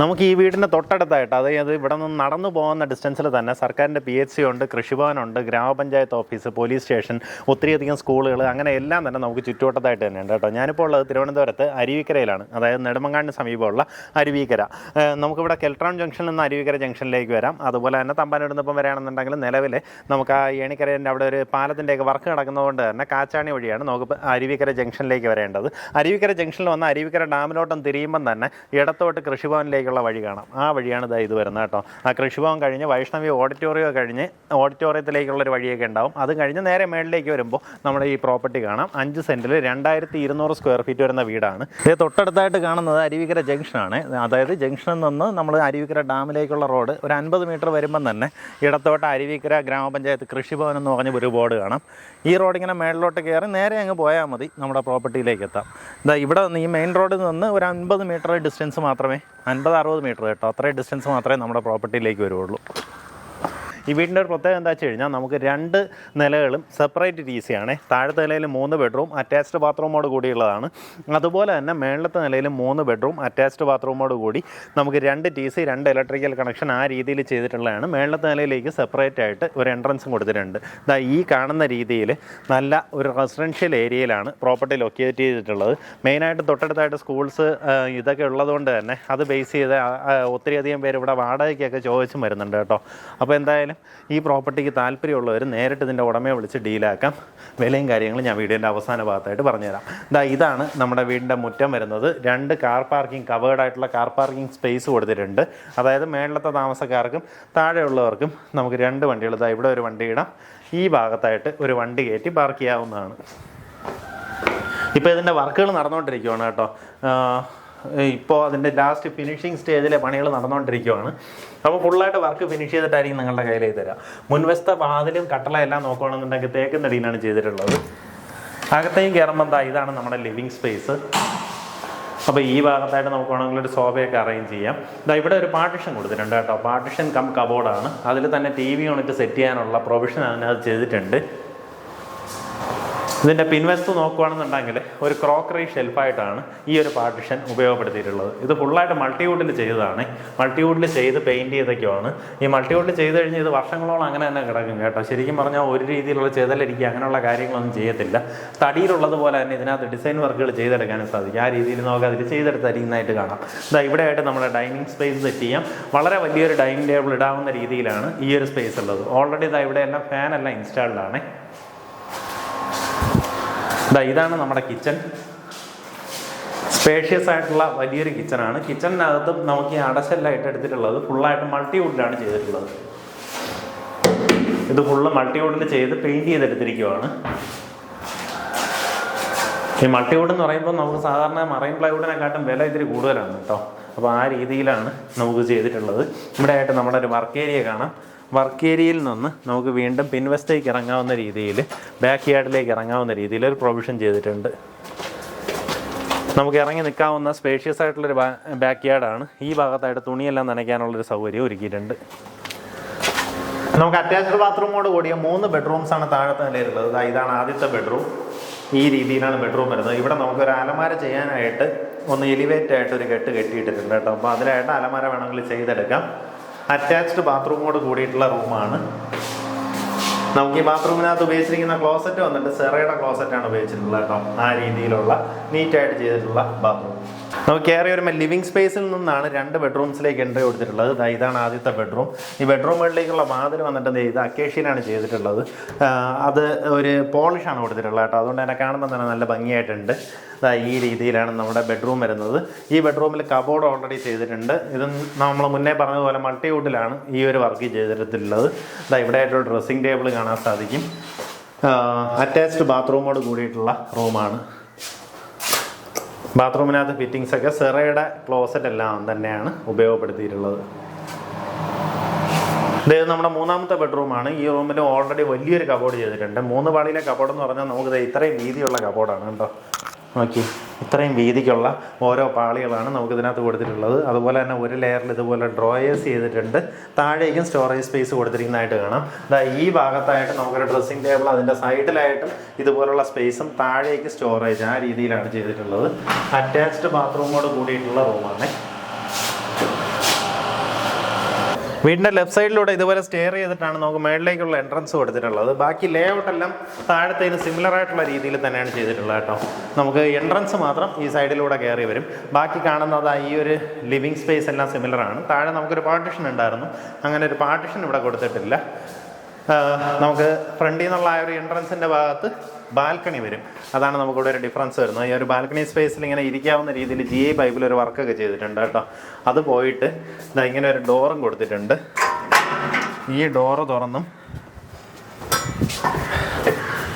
നമുക്ക് ഈ വീടിന്റെ തൊട്ടടുത്തായിട്ട് അതായത് ഇവിടെ നിന്ന് നടന്നു പോകുന്ന ഡിസ്റ്റൻസിൽ തന്നെ സർക്കാരിന്റെ പി എച്ച് സി ഉണ്ട് കൃഷിഭവനുണ്ട് ഗ്രാമപഞ്ചായത്ത് ഓഫീസ് പോലീസ് സ്റ്റേഷൻ ഒത്തിരിയധികം സ്കൂളുകൾ അങ്ങനെ എല്ലാം തന്നെ നമുക്ക് ചുറ്റുവട്ടത്തായിട്ട് തന്നെയുണ്ട് കേട്ടോ. ഞാനിപ്പോൾ ഉള്ളത് തിരുവനന്തപുരത്ത് അരുവിക്കരയിലാണ് അതായത് നെടുമങ്ങാടിന് സമീപമുള്ള അരുവിക്കര. നമുക്കിവിടെ കെൽട്രോൺ ജംഗ്ഷനിൽ നിന്ന് അരുവിക്കര ജംഗ്ഷനിലേക്ക് വരാം. അതുപോലെ തന്നെ തമ്പാനെടുന്നപ്പം വരികയാണെന്നുണ്ടെങ്കിൽ നിലവിൽ നമുക്ക് ആ ഏണിക്കരേന്റെ അവിടെ ഒരു പാലത്തിന്റെയൊക്കെ വർക്ക് നടക്കുന്നതുകൊണ്ട് തന്നെ കാച്ചാണി വഴിയാണ് നമുക്ക് അരുവിക്കര ജംഗ്ഷനിലേക്ക് വരേണ്ടത്. അരുവിക്കര ജംഗ്ഷനിൽ വന്ന് അരുവിക്കര ഡാമിലോട്ടം തിരിയുമ്പം തന്നെ ഇടത്തോട്ട് കൃഷിഭവനിലേക്കുള്ള വഴി കാണാം. ആ വഴിയാണ് ഇതാ ഇത് വരുന്നത് കേട്ടോ. ആ കൃഷിഭവൻ കഴിഞ്ഞ് വൈഷ്ണവി ഓഡിറ്റോറിയം കഴിഞ്ഞ് ഓഡിറ്റോറിയത്തിലേക്കുള്ളൊരു വഴിയൊക്കെ ഉണ്ടാവും. അത് കഴിഞ്ഞ് നേരെ മേളിലേക്ക് വരുമ്പോൾ നമ്മുടെ ഈ പ്രോപ്പർട്ടി കാണാം. അഞ്ച് സെന്റിൽ രണ്ടായിരത്തി ഇരുന്നൂറ് സ്ക്വയർ ഫീറ്റ് വരുന്ന വീടാണ്. ഇത് തൊട്ടടുത്തായിട്ട് കാണുന്നത് അരുവിക്കര ജംഗ്ഷനാണ് അതായത് ജംഗ്ഷനിൽ നിന്ന് നമ്മൾ അരുവിക്കര ഡാമിലേക്കുള്ള റോഡ് ഒരു അൻപത് മീറ്റർ വരുമ്പം തന്നെ ഇടത്തോട്ട് അരുവിക്കര ഗ്രാമപഞ്ചായത്ത് കൃഷിഭവൻ എന്ന് പറഞ്ഞ ഒരു ബോർഡ് കാണാം. ഈ റോഡിങ്ങനെ മേളിലോട്ട് കയറി നേരെ അങ്ങ് പോയാൽ മതി നമ്മുടെ പ്രോപ്പർട്ടിയിലേക്ക് എത്താം. ഇതാ ഇവിടെ ഈ മെയിൻ റോഡിൽ നിന്ന് ഒരു അൻപത് മീറ്റർ ഡിസ്റ്റൻസ് മാത്രമേ അൻപത് അറുപത് മീറ്റർ കേട്ടോ. അത്രയും ഡിസ്റ്റൻസ് മാത്രമേ നമ്മുടെ പ്രോപ്പർട്ടിയിലേക്ക് വരുള്ളൂ ഈ വീടിന്റെ ഒരു പ്രത്യേകത എന്താ വെച്ച് കഴിഞ്ഞാൽ നമുക്ക് രണ്ട് നിലകളും സെപ്പറേറ്റ് ടി സി ആണ്. താഴത്തെ നിലയിൽ മൂന്ന് ബെഡ്റൂം അറ്റാച്ച്ഡ് ബാത്റൂമോട് കൂടിയുള്ളതാണ്. അതുപോലെ തന്നെ മേളത്തെ നിലയിൽ മൂന്ന് ബെഡ്റൂം അറ്റാച്ച്ഡ് ബാത്റൂമോട് കൂടി നമുക്ക് രണ്ട് ടി സി രണ്ട് ഇലക്ട്രിക്കൽ കണക്ഷൻ ആ രീതിയിൽ ചെയ്തിട്ടുള്ളതാണ്. മേളത്തെ നിലയിലേക്ക് സെപ്പറേറ്റ് ആയിട്ട് ഒരു എൻട്രൻസും കൊടുത്തിട്ടുണ്ട്. ദാ ഈ കാണുന്ന രീതിയിൽ നല്ല ഒരു റെസിഡൻഷ്യൽ ഏരിയയിലാണ് പ്രോപ്പർട്ടി ലൊക്കേറ്റ് ചെയ്തിട്ടുള്ളത്. മെയിനായിട്ട് തൊട്ടടുത്തായിട്ട് സ്കൂൾസ് ഇതൊക്കെ ഉള്ളതുകൊണ്ട് തന്നെ അത് ബേസ് ചെയ്ത് ഒത്തിരിയധികം പേര് ഇവിടെ വാടകയ്ക്കൊക്കെ ചോദിച്ചും വരുന്നുണ്ട് കേട്ടോ. അപ്പോൾ എന്തായാലും ഈ പ്രോപ്പർട്ടിക്ക് താല്പര്യമുള്ളവർ നേരിട്ട് ഇതിന്റെ ഉടമയെ വിളിച്ച് ഡീലാക്കാം. വിലയും കാര്യങ്ങളും ഞാൻ വീഡിയോന്റെ അവസാന ഭാഗത്തായിട്ട് പറഞ്ഞുതരാം. ഇതാ ഇതാണ് നമ്മുടെ വീടിന്റെ മുറ്റം വരുന്നത്. രണ്ട് കാർ പാർക്കിംഗ് കവേർഡ് ആയിട്ടുള്ള കാർ പാർക്കിംഗ് സ്പേസ് കൊടുത്തിട്ടുണ്ട്. അതായത് മേളിലത്തെ താമസക്കാർക്കും താഴെയുള്ളവർക്കും നമുക്ക് രണ്ട് വണ്ടികൾ ഇതാ ഇവിടെ ഒരു വണ്ടി ഇടാം. ഈ ഭാഗത്തായിട്ട് ഒരു വണ്ടി കയറ്റി പാർക്ക് ചെയ്യാവുന്നതാണ്. ഇപ്പോൾ ഇതിന്റെ വർക്കുകൾ നടന്നുകൊണ്ടിരിക്കുകയാണ് കേട്ടോ. ഇപ്പോൾ അതിന്റെ ലാസ്റ്റ് ഫിനിഷിങ് സ്റ്റേജിലെ പണികൾ നടന്നുകൊണ്ടിരിക്കുകയാണ് അപ്പോൾ ഫുള്ളായിട്ട് വർക്ക് ഫിനിഷ് ചെയ്തിട്ടായിരിക്കും നിങ്ങളുടെ കയ്യിലേക്ക് തരാം. മുൻവശത്തെ വാതിലും കട്ടളയെല്ലാം നോക്കുകയാണെന്നുണ്ടെങ്കിൽ തേക്കുന്നടിയിലാണ് ചെയ്തിട്ടുള്ളത്. അകത്തേക്ക് കയറുമ്പോൾ എന്താ ഇതാണ് നമ്മുടെ ലിവിങ് സ്പേസ് അപ്പോൾ ഈ ഭാഗത്തായിട്ട് നമുക്ക് വേണമെങ്കിൽ ഒരു സോഫയൊക്കെ അറേഞ്ച് ചെയ്യാം. ഇതാ ഇവിടെ ഒരു പാർട്ടിഷൻ കൊടുത്തിട്ടുണ്ട് കേട്ടോ. പാർട്ടിഷൻ കം കബോർഡാണ് അതിൽ തന്നെ ടി വി യൂണിറ്റ് സെറ്റ് ചെയ്യാനുള്ള പ്രൊവിഷൻ അതിനകത്ത് ചെയ്തിട്ടുണ്ട്. ഇതിന്റെ പിൻവശത്ത് നോക്കുകയാണെന്നുണ്ടെങ്കിൽ ഒരു ക്രോക്കറി ഷെൽഫായിട്ടാണ് ഈ ഒരു പാർട്ടിഷൻ ഉപയോഗപ്പെടുത്തിയിട്ടുള്ളത്. ഇത് ഫുള്ളായിട്ട് മൾട്ടിവുഡിൽ ചെയ്തതാണ്. മൾട്ടിവുഡിൽ ചെയ്ത് പെയിന്റ് ചെയ്തൊക്കെയാണ്. ഈ മൾട്ടിവുഡിൽ ചെയ്ത് കഴിഞ്ഞ് ഇത് വർഷങ്ങളോളം അങ്ങനെ തന്നെ കിടക്കും കേട്ടോ. ശരിക്കും പറഞ്ഞാൽ ഒരു രീതിയിലുള്ള ചെയ്തലിരിക്കുക അങ്ങനെയുള്ള കാര്യങ്ങളൊന്നും ചെയ്യത്തില്ല. തടിയിലുള്ളതുപോലെ തന്നെ ഇതിനകത്ത് ഡിസൈൻ വർക്കുകൾ ചെയ്തെടുക്കാനും സാധിക്കും. ആ രീതിയിൽ നമുക്ക് അതിൽ ചെയ്തെടുത്തരിക്കുന്നതായിട്ട് കാണാം. ഇതാ ഇവിടെയായിട്ട് നമ്മുടെ ഡൈനിങ് സ്പേസ് സെറ്റ് ചെയ്യാം. വളരെ വലിയൊരു ഡൈനിങ് ടേബിൾ ഇടാവുന്ന രീതിയിലാണ് ഈ ഒരു സ്പേസ് ഉള്ളത്. ഓൾറെഡി ഇതാ ഇവിടെ എല്ലാം ഫാനെല്ലാം ഇൻസ്റ്റാൾഡ് ആണ്. ഇതാ ഇതാണ് നമ്മുടെ കിച്ചൺ. സ്പേഷ്യസ് ആയിട്ടുള്ള വലിയൊരു കിച്ചണാണ്. കിച്ചണിനകത്ത് നമുക്ക് ഈ അടച്ചെല്ലായിട്ട് എടുത്തിട്ടുള്ളത് ഫുള്ളായിട്ട് മൾട്ടിവുഡിലാണ് ചെയ്തിട്ടുള്ളത്. ഇത് ഫുള്ള് മൾട്ടിവുഡിൽ ചെയ്ത് പെയിന്റ് ചെയ്തെടുത്തിരിക്കുവാണ്. ഈ മൾട്ടിവുഡ് എന്ന് പറയുമ്പോൾ നമുക്ക് സാധാരണ മറൈൻ പ്ലൈവുഡിനെക്കാട്ടും വില ഇത്തിരി കൂടുതലാണ് കേട്ടോ. അപ്പോൾ ആ രീതിയിലാണ് നമുക്ക് ചെയ്തിട്ടുള്ളത്. ഇവിടെ ആയിട്ട് നമ്മുടെ ഒരു വർക്ക് ഏരിയ കാണാം. വർക്ക് ഏരിയയിൽ നിന്ന് നമുക്ക് വീണ്ടും പിൻവശത്തേക്ക് ഇറങ്ങാവുന്ന രീതിയിൽ ബാക്ക് യാർഡിലേക്ക് ഇറങ്ങാവുന്ന രീതിയിൽ ഒരു പ്രൊവിഷൻ ചെയ്തിട്ടുണ്ട്. നമുക്ക് ഇറങ്ങി നിൽക്കാവുന്ന സ്പേഷ്യസ് ആയിട്ടുള്ളൊരു ബാക്ക് യാർഡാണ് ഈ ഭാഗത്തായിട്ട് തുണിയെല്ലാം നനയ്ക്കാനുള്ളൊരു സൗകര്യം ഒരുക്കിയിട്ടുണ്ട്. നമുക്ക് അറ്റാച്ച്ഡ് ബാത്റൂമോട് കൂടിയ മൂന്ന് ബെഡ്റൂംസ് ആണ് താഴത്തെ നിലയിലുള്ളത്. ഇതാണ് ആദ്യത്തെ ബെഡ്റൂം ഈ രീതിയിലാണ് ബെഡ്റൂം വരുന്നത്. ഇവിടെ നമുക്ക് ഒരു അലമാര ചെയ്യാനായിട്ട് ഒന്ന് എലിവേറ്റ് ആയിട്ട് ഒരു കെട്ട് കെട്ടിയിട്ടിട്ടുണ്ട് കേട്ടോ. അപ്പോൾ അതിലായിട്ട് അലമാര വേണമെങ്കിൽ ചെയ്തെടുക്കാം. അറ്റാച്ച്ഡ് ബാത്റൂമോട് കൂടിയിട്ടുള്ള റൂമാണ്. നമുക്ക് ഈ ബാത്റൂമിനകത്ത് ഉപയോഗിച്ചിരിക്കുന്ന ക്ലോസറ്റ് വന്നിട്ട് സെറയുടെ ക്ലോസറ്റാണ് ഉപയോഗിച്ചിട്ടുള്ളത് കേട്ടോ. ആ രീതിയിലുള്ള നീറ്റായിട്ട് ചെയ്തിട്ടുള്ള ബാത്റൂം നമുക്ക് കയറി വരുമ്പോൾ ലിവിങ് സ്പേസിൽ നിന്നാണ് രണ്ട് ബെഡ്റൂംസിലേക്ക് എൻട്രി കൊടുത്തിട്ടുള്ളത്. ഇതാണ് ആദ്യത്തെ ബെഡ്റൂം. ഈ ബെഡ്റൂമുകളിലേക്കുള്ള വാതിൽ വന്നിട്ട് ഇത് അക്കേഷ്യനാണ് ചെയ്തിട്ടുള്ളത്. അത് ഒരു പോളിഷാണ് കൊടുത്തിട്ടുള്ളത് കേട്ടോ. അതുകൊണ്ട് തന്നെ കാണുമ്പോൾ തന്നെ നല്ല ഭംഗിയായിട്ടുണ്ട്. ഈ രീതിയിലാണ് നമ്മുടെ ബെഡ്റൂം വരുന്നത്. ഈ ബെഡ്റൂമിൽ കബോർഡ് ഓൾറെഡി ചെയ്തിട്ടുണ്ട്. ഇത് നമ്മൾ മുന്നേ പറഞ്ഞതുപോലെ മൾട്ടിവുഡിലാണ് ഈ ഒരു വർക്ക് ചെയ്തിട്ടുള്ളത്. ഇതാ ഇവിടെ ആയിട്ടൊരു ഡ്രസ്സിംഗ് ടേബിൾ കാണാൻ സാധിക്കും. അറ്റാച്ച്ഡ് ബാത്റൂമോട് കൂടിയിട്ടുള്ള റൂമാണ് ബാത്റൂമിനകത്ത് ഫിറ്റിങ്സ് ഒക്കെ സെറയുടെ ക്ലോസറ്റ് എല്ലാം തന്നെയാണ് ഉപയോഗപ്പെടുത്തിയിട്ടുള്ളത്. ഇത് നമ്മുടെ മൂന്നാമത്തെ ബെഡ്റൂമാണ് ഈ റൂമിൽ ഓൾറെഡി വലിയൊരു കബോർഡ് ചെയ്തിട്ടുണ്ട്. മൂന്ന് പാളിയിലെ കബോർഡ് എന്ന് പറഞ്ഞാൽ നമുക്ക് ഇത്രയും വീതിയുള്ള കബോർഡാണ് കേട്ടോ. നോക്കി. ഇത്രയും വീതിക്കുള്ള ഓരോ പാളികളാണ് നമുക്ക് ഇതിനകത്ത് കൊടുത്തിട്ടുള്ളത്. അതുപോലെ തന്നെ ഒരു ലെയറിൽ ഇതുപോലെ ഡ്രോയേഴ്സ് ചെയ്തിട്ടുണ്ട്. താഴേക്കും സ്റ്റോറേജ് സ്പേസ് കൊടുത്തിരിക്കുന്നതായിട്ട് കാണാം. ദാ ഈ ഭാഗത്തായിട്ട് നമുക്കൊരു ഡ്രസ്സിംഗ് ടേബിൾ അതിന്റെ സൈഡിലായിട്ടും ഇതുപോലുള്ള സ്പേസും താഴേക്ക് സ്റ്റോറേജ് ആ രീതിയിലാണ് ചെയ്തിട്ടുള്ളത്. അറ്റാച്ച്ഡ് ബാത്റൂമോട് കൂടിയിട്ടുള്ള റൂമാണ് വീടിന്റെ ലെഫ്റ്റ് സൈഡിലൂടെ ഇതുപോലെ സ്റ്റെയർ ചെയ്തിട്ടാണ് നമുക്ക് മേളിലേക്കുള്ള എൻട്രൻസ് കൊടുത്തിട്ടുള്ളത്. ബാക്കി ലേ ഔട്ട് എല്ലാം താഴത്തേന് സിമിലർ ആയിട്ടുള്ള രീതിയിൽ തന്നെയാണ് ചെയ്തിട്ടുള്ളത് കേട്ടോ. നമുക്ക് എൻട്രൻസ് മാത്രം ഈ സൈഡിലൂടെ കയറി വരും. ബാക്കി കാണുന്നത് ഈ ഒരു ലിവിങ് സ്പേസ് എല്ലാം സിമിലർ ആണ്. താഴെ നമുക്കൊരു പാർട്ടിഷൻ ഉണ്ടായിരുന്നു. അങ്ങനെ ഒരു പാർട്ടിഷൻ ഇവിടെ കൊടുത്തിട്ടില്ല. നമുക്ക് ഫ്രണ്ടിൽ നിന്നുള്ള ആ ഒരു എൻട്രൻസിന്റെ ഭാഗത്ത് ബാൽക്കണി വരും. അതാണ് നമുക്കിവിടെ ഒരു ഡിഫറൻസ് വരുന്നത്. ഈ ഒരു ബാൽക്കണി സ്പേസിൽ ഇങ്ങനെ ഇരിക്കാവുന്ന രീതിയിൽ ജി ഐ പൈപ്പിൽ ഒരു വർക്കൊക്കെ ചെയ്തിട്ടുണ്ട് കേട്ടോ. അത് പോയിട്ട് ഇതാ ഇങ്ങനെ ഒരു ഡോറും കൊടുത്തിട്ടുണ്ട്. ഈ ഡോറ് തുറന്നും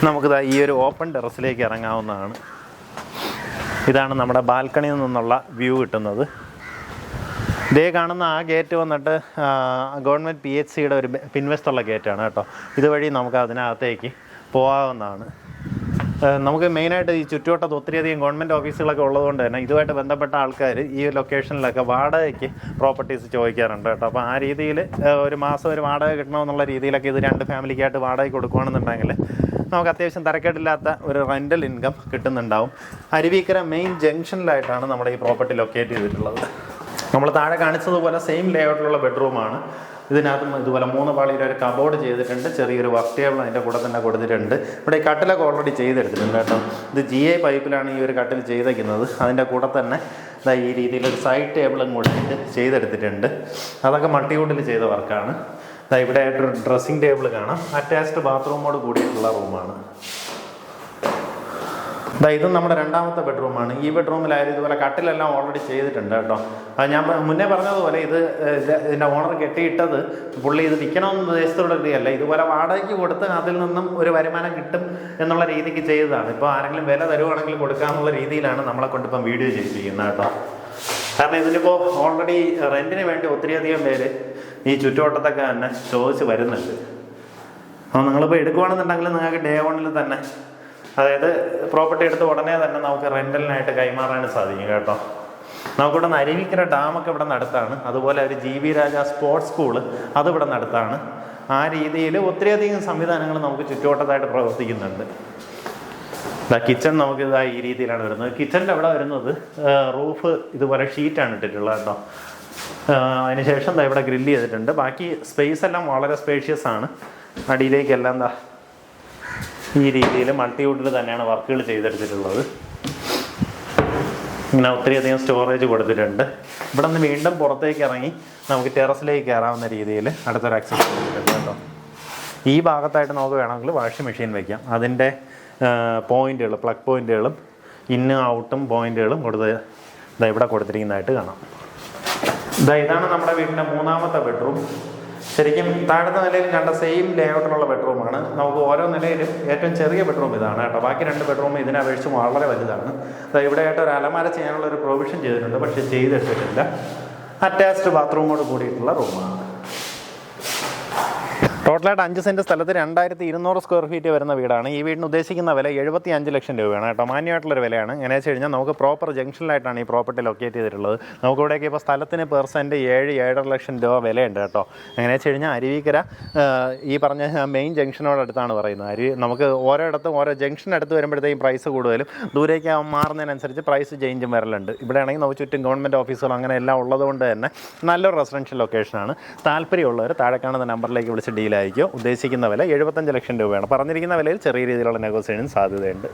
നമുക്കിതാ ഈ ഒരു ഓപ്പൺ ടെറസിലേക്ക് ഇറങ്ങാവുന്നതാണ്. ഇതാണ് നമ്മുടെ ബാൽക്കണിയിൽ നിന്നുള്ള വ്യൂ കിട്ടുന്നത്. ഇതേ കാണുന്ന ആ ഗേറ്റ് വന്നിട്ട് ഗവൺമെന്റ് പി എച്ച് സിയുടെ ഒരു പിൻവശത്തുള്ള ഗേറ്റാണ് കേട്ടോ. ഇതുവഴി നമുക്ക് അതിനകത്തേക്ക് പോകാവുന്നതാണ് നമുക്ക് മെയിനായിട്ട് ഈ ചുറ്റുവട്ടത്ത് ഒത്തിരിയധികം ഗവൺമെന്റ് ഓഫീസുകളൊക്കെ ഉള്ളതുകൊണ്ട് തന്നെ ഇതുമായിട്ട് ബന്ധപ്പെട്ട ആൾക്കാർ ഈ ലൊക്കേഷനിലൊക്കെ വാടകയ്ക്ക് പ്രോപ്പർട്ടീസ് ചോദിക്കാറുണ്ട് കേട്ടോ. അപ്പോൾ ആ രീതിയിൽ ഒരു മാസം ഒരു വാടക കിട്ടണമെന്നുള്ള രീതിയിലൊക്കെ ഇത് രണ്ട് ഫാമിലിക്കായിട്ട് വാടക കൊടുക്കുകയാണെന്നുണ്ടെങ്കിൽ നമുക്ക് അത്യാവശ്യം തരക്കേടില്ലാത്ത ഒരു റെന്റൽ ഇൻകം കിട്ടുന്നുണ്ടാവും. അരുവിക്കര മെയിൻ ജംഗ്ഷനിലായിട്ടാണ് നമ്മുടെ ഈ പ്രോപ്പർട്ടി ലൊക്കേറ്റ് ചെയ്തിട്ടുള്ളത്. നമ്മൾ താഴെ കാണിച്ചതുപോലെ സെയിം ലേഔട്ടിലുള്ള ബെഡ്റൂമാണ് ഇതിനകത്തും ഇതുപോലെ മൂന്ന് പാളിയുടെ ഒരു കബോർഡ് ചെയ്തിട്ടുണ്ട്. ചെറിയൊരു വർക്ക് ടേബിൾ അതിന്റെ കൂടെ തന്നെ കൊടുത്തിട്ടുണ്ട്. ഇവിടെ ഈ കട്ടിലൊക്കെ ഓൾറെഡി ചെയ്തെടുത്തിട്ടുണ്ട് കേട്ടോ. ഇത് ജി ഐ പൈപ്പിലാണ് ഈ ഒരു കട്ടിൽ ചെയ്തേക്കുന്നത്. അതിന്റെ കൂടെ തന്നെ ഇതാ ഈ രീതിയിൽ ഒരു സൈഡ് ടേബിളും കൂടെ ചെയ്തെടുത്തിട്ടുണ്ട്. അതൊക്കെ മട്ടിയൂട്ടിൽ ചെയ്ത വർക്കാണ് ഇതാ ഇവിടെ ആയിട്ടൊരു ഡ്രസ്സിങ് ടേബിൾ കാണാം. അറ്റാച്ച്ഡ് ബാത്റൂമോട് കൂടിയിട്ടുള്ള റൂമാണ് ദാ ഇത് നമ്മുടെ രണ്ടാമത്തെ ബെഡ്റൂമാണ്. ഈ ബെഡ്റൂമിലായാലും ഇതുപോലെ കട്ടിലെല്ലാം ഓൾറെഡി ചെയ്തിട്ടുണ്ട് കേട്ടോ. അത് ഞാൻ മുന്നേ പറഞ്ഞതുപോലെ ഇത് ഇതിന്റെ ഓണർ കെട്ടിയിട്ടത് പുള്ളി ഇത് വിൽക്കണമെന്ന് ഉദ്ദേശത്തോടെ ഇതുപോലെ വാടകയ്ക്ക് കൊടുത്ത് അതിൽ നിന്നും ഒരു വരുമാനം കിട്ടും എന്നുള്ള രീതിക്ക് ചെയ്തതാണ്. ഇപ്പോൾ ആരെങ്കിലും വില തരുവാണെങ്കിൽ കൊടുക്കാമെന്നുള്ള രീതിയിലാണ് നമ്മളെ കൊണ്ടിപ്പം വീഡിയോ ചെയ്യിപ്പിക്കുന്നത് കേട്ടോ. കാരണം ഇതിനിപ്പോൾ ഓൾറെഡി റെന്റിന് വേണ്ടി ഒത്തിരിയധികം പേര് ഈ ചുറ്റുവട്ടത്തൊക്കെ തന്നെ ചോദിച്ച് വരുന്നുണ്ട്. അപ്പോൾ നിങ്ങളിപ്പോൾ എടുക്കുവാണെന്നുണ്ടെങ്കിൽ നിങ്ങൾക്ക് ഡേ വണ്ണിൽ തന്നെ അതായത് പ്രോപ്പർട്ടി എടുത്ത് ഉടനെ തന്നെ നമുക്ക് റെന്റലിനായിട്ട് കൈമാറാൻ സാധിക്കും കേട്ടോ. നമുക്കിവിടെ അരുവിക്കര ഡാമൊക്കെ ഇവിടെ നടത്താണ്. അതുപോലെ ഒരു G V Raja sports school അതിവിടെ നടത്താണ്. ആ രീതിയിൽ ഒത്തിരിയധികം സംവിധാനങ്ങൾ നമുക്ക് ചുറ്റുവട്ടത്തായിട്ട് പ്രവർത്തിക്കുന്നുണ്ട്. കിച്ചൺ നമുക്ക് ഇതാ ഈ രീതിയിലാണ് വരുന്നത്. കിച്ചണിന്റെ അവിടെ വരുന്നത് റൂഫ് ഇതുപോലെ ഷീറ്റാണ് ഇട്ടിട്ടുള്ളത് കേട്ടോ. അതിനുശേഷം ഇവിടെ ഗ്രില്ല് ചെയ്തിട്ടുണ്ട്. ബാക്കി സ്പേസ് എല്ലാം വളരെ സ്പേഷ്യസ് ആണ്. അടിയിലേക്കെല്ലാം ദാ ഈ രീതിയിൽ മൾട്ടിവുഡിൽ തന്നെയാണ് വർക്കുകൾ ചെയ്തെടുത്തിട്ടുള്ളത്. ഇങ്ങനെ ഒത്തിരിയധികം സ്റ്റോറേജ് കൊടുത്തിട്ടുണ്ട്. ഇവിടെ നിന്ന് വീണ്ടും പുറത്തേക്ക് ഇറങ്ങി നമുക്ക് ടെറസിലേക്ക് കയറാവുന്ന രീതിയിൽ അടുത്തൊരു ആക്സസ് കൊടുത്തിട്ടുണ്ട് കേട്ടോ. ഈ ഭാഗത്തായിട്ട് നമുക്ക് വേണമെങ്കിൽ വാഷിംഗ് മെഷീൻ വയ്ക്കാം അതിന്റെ പോയിന്റുകൾ പ്ലഗ് പോയിന്റുകളും ഇന്നും ഔട്ടും പോയിന്റുകളും കൊടുത്ത് ഇതാ ഇവിടെ കൊടുത്തിരിക്കുന്നതായിട്ട് കാണാം. ഇതാ ഇതാണ് നമ്മുടെ വീടിന്റെ മൂന്നാമത്തെ ബെഡ്റൂം. ശരിക്കും താഴത്തെ നിലയിൽ കണ്ട സെയിം ലേഔട്ടിലുള്ള ബെഡ്റൂമാണ് നമുക്ക് ഓരോ നിലയിലും ഏറ്റവും ചെറിയ ബെഡ്റൂം ഇതാണ് കേട്ടോ. ബാക്കി രണ്ട് ബെഡ്റൂം ഇതിനെ അപേക്ഷിച്ച് വളരെ വലുതാണ്. അതായത് ഇവിടെ ആയിട്ട് ഒരു അലമാര ചെയ്യാനുള്ള ഒരു പ്രൊവിഷൻ ചെയ്തിട്ടുണ്ട്. പക്ഷേ ചെയ്തിട്ടില്ല. അറ്റാച്ച്ഡ് ബാത്റൂമോട് കൂടിയിട്ടുള്ള റൂമാണ് ടോട്ടലായിട്ട് അഞ്ച് സെന്റ് സ്ഥലത്ത് രണ്ടായിരത്തി ഇരുന്നൂറ് സ്ക്വയർ ഫീറ്റ് വരുന്ന വീടാണ്. ഈ വീടിന് ഉദ്ദേശിക്കുന്ന വില എഴുപത്തി അഞ്ച് ലക്ഷം രൂപയാണ് കേട്ടോ. മാന്യമായിട്ടുള്ളൊരു വിലയാണ്. എങ്ങനെ വെച്ച് കഴിഞ്ഞാൽ നമുക്ക് പ്രോപ്പർ ജംഗ്ഷനിലായിട്ടാണ് ഈ പ്രോപ്പർട്ടി ലൊക്കേറ്റ് ചെയ്തിട്ടുള്ളത്. നമുക്ക് ഇവിടേക്ക് ഇപ്പോൾ സ്ഥലത്തിന് പെർസെന്റ് ഏഴ് ഏഴര ലക്ഷം രൂപ വിലയുണ്ട് കേട്ടോ. എങ്ങനെ വെച്ച് കഴിഞ്ഞാൽ അരുവിക്കര ഈ പറഞ്ഞ മെയിൻ ജംഗ്ഷനോടടുത്താണ് പറയുന്നത്. അരുവി നമുക്ക് ഓരോ ഇടത്തും ഓരോ ജംഗ്ഷൻ അടുത്ത് വരുമ്പോഴത്തേക്കും പ്രൈസ് കൂടുതലും. ദൂരേക്ക് മാറുന്നതിനനുസരിച്ച് പ്രൈസ് ചേഞ്ചും വരലുണ്ട്. ഇവിടെ ആണെങ്കിൽ നമുക്ക് ചുറ്റും ഗവൺമെന്റ് ഓഫീസുകൾ അങ്ങനെ എല്ലാം ഉള്ളതുകൊണ്ട് തന്നെ നല്ലൊരു റെസിഡൻഷ്യൽ ലൊക്കേഷനാണ് താല്പര്യമുള്ളവർ താഴെ കാണുന്ന നമ്പറിലേക്ക് വിളിച്ച് ഡീലായിരിക്കും ഉദ്ദേശിക്കുന്ന വില എഴുപത്തഞ്ച് ലക്ഷം രൂപയാണ്. പറഞ്ഞിരിക്കുന്ന വിലയിൽ ചെറിയ രീതിയിലുള്ള നെഗോസിയേഷൻ സാധ്യതയുണ്ട്.